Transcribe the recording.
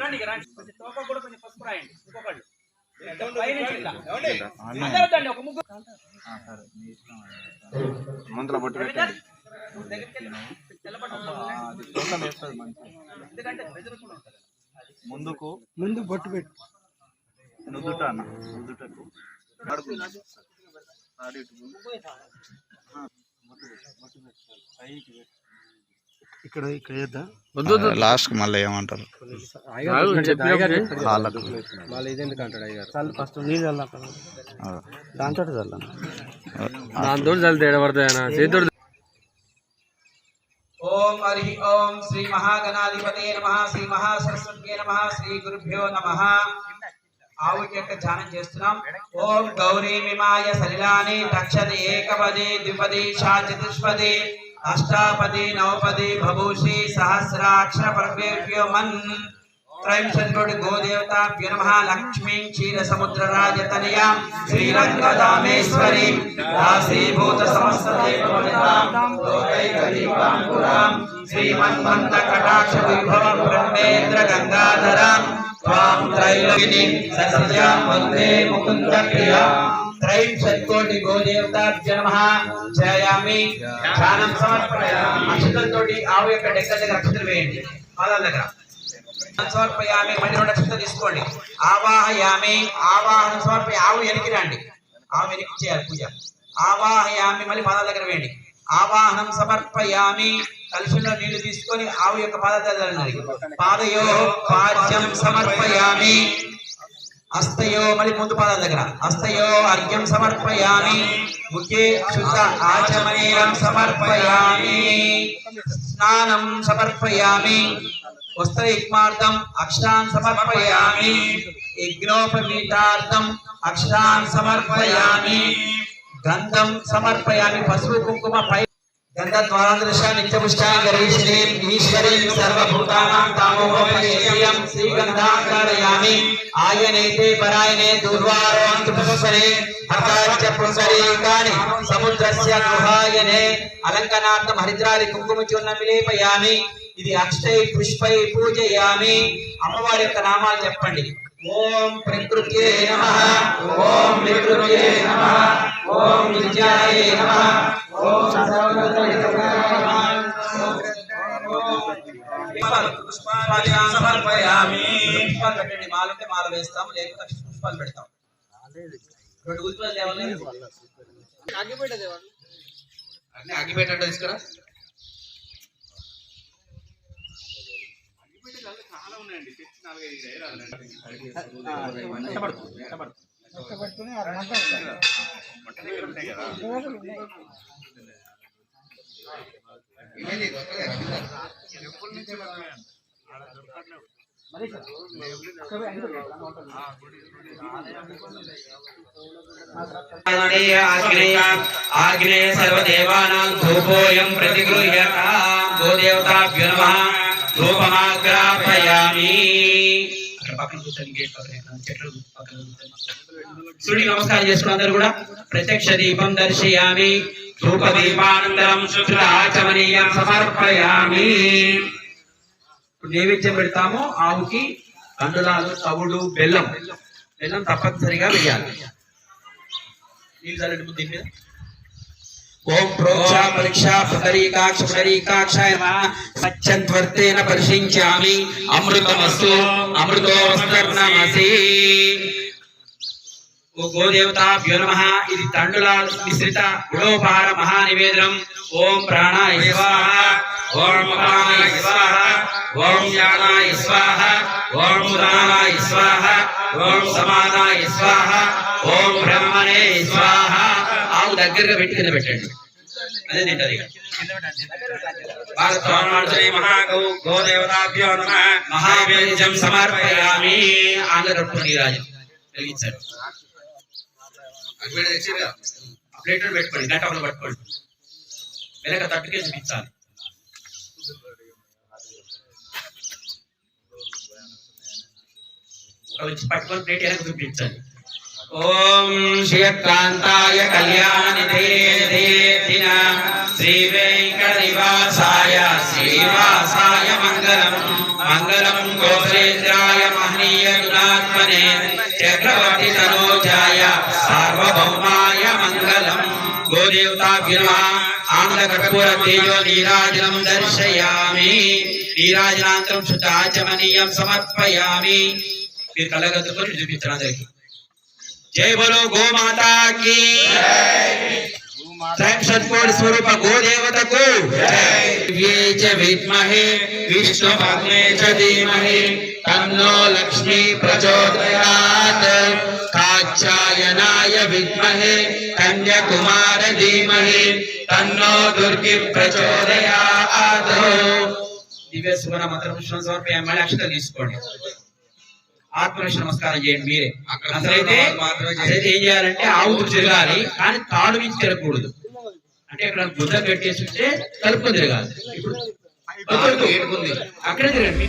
రండి ఇక రండి కొంచెం తోక కూడా కొంచెం పసుపు రాయండి ఇంకొకళ్ళు పైనుంచి ఇలా. అందరూ వద్దండి, ఒక ముగ్గురు మందుల బొట్టు పెట్టండి. ముందుకు ముందు బొట్టు పెట్టు నుదుట అన్న నుదుటకు అడుగు నాడు ఇటు ముందు. ఆ, బొట్టు పెట్టు, బొట్టు పెట్టు. పైకి పెట్టు. ఇక్కడ ఇక్కడ చేద్దా లాస్ట్ మళ్ళీ ఏమంటారు మళ్ళీ ఇదెందుకు అంటాడు అయ్యారు చాలు ఫస్ట్ నీళ్ళు చల్లాక ఆ. దాంతో చల్లాను దాంతో చల్లితే ఎడబడతాయన చేతుడు ఓం హరి ఓం శ్రీ మహాగణాధిపతే నమ శ్రీ మహాసరస్వత్యే నమ శ్రీ గురుభ్యో నమ. ఆవుకి యొక్క ధ్యానం చేస్తున్నాం. ఓం గౌరీ మిమాయ సలిలాని తక్షది ఏకపది ద్విపది షా చతుష్పది అష్టాపది నవపది భూషి సహస్రాక్ష పరమేభ్యో మన్. త్రైంశతకోటి గోదేవతాభ్యో నమ. లక్ష్మీ క్షీర సముద్ర రాజతనయాం. శ్రీరంగదామేశ్వరీ దాసీభూత సమస్త శ్రీమన్మంత కటాక్ష విభవ బ్రహ్మేంద్ర గంగాధరాం. త్వాం త్రైలోకిని సస్యాం వందే ముకుంద ప్రియా త్రైంశత్కోటి గోదేవతాభ్య నమ జయామి ధ్యానం సమర్పయామి అక్షతలతోటి ఆవు యొక్క డెక్క దగ్గర అక్షతలు వేయండి. పాదాల దగ్గర. సమర్పయామి. మళ్ళీ రెండు అక్షతలు తీసుకోండి. ఆవాహయామి. ఆవాహన సమర్పయ ఆవు వెనక్కి రండి. ఆవు వెనక్కి చేయాలి పూజ. ఆవాహయామి. మళ్ళీ పాదాల దగ్గర వేయండి. ఆవాహనం సమర్పయామి. కలుషంలో నీళ్ళు తీసుకొని ఆవు యొక్క పాదాల పాదయో పాద్యం సమర్పయామి. హస్తయో మళ్ళీ ముందు పాదాల దగ్గర. హస్తయో అర్ఘ్యం సమర్పయామి. ముఖే శుద్ధ ఆచమనీయం సమర్పయామి. స్నానం సమర్పయామి. వస్త్ర వస్త్రయుగ్మార్థం అక్షరాన్ సమర్పయామి. యజ్ఞోపవీతార్థం అక్షరాన్ సమర్పయామి. గంధం సమర్పయామి. పసుపు కుంకుమ పై గంధ ద్వారాదృశ ఈశ్వరీం సర్వభూతానాం తామోపయేయం శ్రీగంధాంకారయామి ఆయనేతే పరాయణే దుర్వారోంతుపసరే హతాచ పుంసరీకాని సముద్రస్య గుహాయనే అలంకనార్థం హరిద్రాది కుంకుమ చూర్ణం ఇది అక్షయ పుష్పై పూజయామి అమ్మవారి యొక్క నామాలు చెప్పండి। ఓం ప్రకృత్యే నమః ఓం వికృత్యే నమః ఓం విద్యాయే ఓం పుష్పాలు సమర్పయామి. పుష్పాలు పెట్టండి మాలంటే మాల వేస్తాం లేకపోతే పుష్పాలు పెడతాం రెండు ఉల్లిపాయలు తేవాలి అన్ని అగ్గిపెట్టండి తీసుకురా. ఆగ్నేయ సర్వదేవానాం ఆగ్నే అక్కడ ధూపోయం కూర్చొని గేట్ పక్కన చెట్లు సూర్యుడికి నమస్కారం చేసుకున్న అందరూ కూడా ప్రత్యక్ష దీపం దర్శయామి ధూప దీపానంతరం శుద్ధ ఆచమనీయం సమర్పయామి. నైవేద్యం పెడతామో ఆవుకి కందులాలు తవుడు బెల్లం. బెల్లం తప్పనిసరిగా వేయాలి నీళ్ళు చల్లండి ముందు మీద. ఓం ప్రోక్షా పరీక్షా పునరీకాక్ష పునరీకాక్షాయ సత్యంత్వర్తేన పరిశించామి. అమృతమస్తు అమృతోస్తర్ణమసి ఓ గోదేవతాభ్యో నమః ఇది తండుల మిశ్రిత గుడోపహార మహానివేదనం ఓం ప్రాణాయ స్వాహ ఓం ప్రాణాయ స్వాహ ఓం జ్ఞానాయ స్వాహ ఓం ఉదానాయ స్వాహ ఓం సమానాయ స్వాహ ఓం బ్రహ్మణే స్వాహ ఆవు దగ్గరగా పెట్టి కింద పెట్టండి అదే తింటది ఇక. భారతోన్మార్జనే మహాగౌ గోదేవతాభ్యో నమః మహావేద్యం సమర్పయామి ఆంధ్రప్రభు నీరాజు వెలిగించాడు అగ్గిపెట్టె తెచ్చిర్రుగా. ఆ ప్లేట్లో పెట్టుకోండి గంటలో పట్టుకోండి వెనక తట్టుకే చూపించాలి ఒక వచ్చి పట్టుకొని ప్లేట్ వెనక చూపించండి ఓం శ్రీయకాంతాయ కళ్యాణనిధే నిధేన శ్రీ వెంకటనివాసాయ శ్రీవాసాయ మంగళం మంగళం గోత్రేంద్రాయ మహనీయ గుణాత్మనే చక్రవర్తి గోదేవతాభ్యుమ ఆనంద కర్పూర తేజో నీరాజనం దర్శయామి నీరాజనాంతరం శుద్ధాచమనీయం సమర్పయామి మీరు కళ్ళగత్తుకొని చూపించడం అందరికి జై బలో గోమాతా की स्वयं सत्कोट स्वरूप गोदेवतको ये च विद्महे विष्णुपत्ने च धीमहि तन्नो लक्ष्मी प्रचोदयात् ప్రచోదయాత్ దివ్య తీసుకోండి. ఆత్మనిష్ట నమస్కారం చేయండి మీరే. అసలైతే అసలైతే ఏం చేయాలంటే ఆవుతూ తిరగాలి కానీ తాడు మించి తిరగకూడదు. అంటే ఇక్కడ బుద్ధ పెట్టేసి ఉంటే తలుపు తిరగాలి. ఇప్పుడు అక్కడే తిరగండి.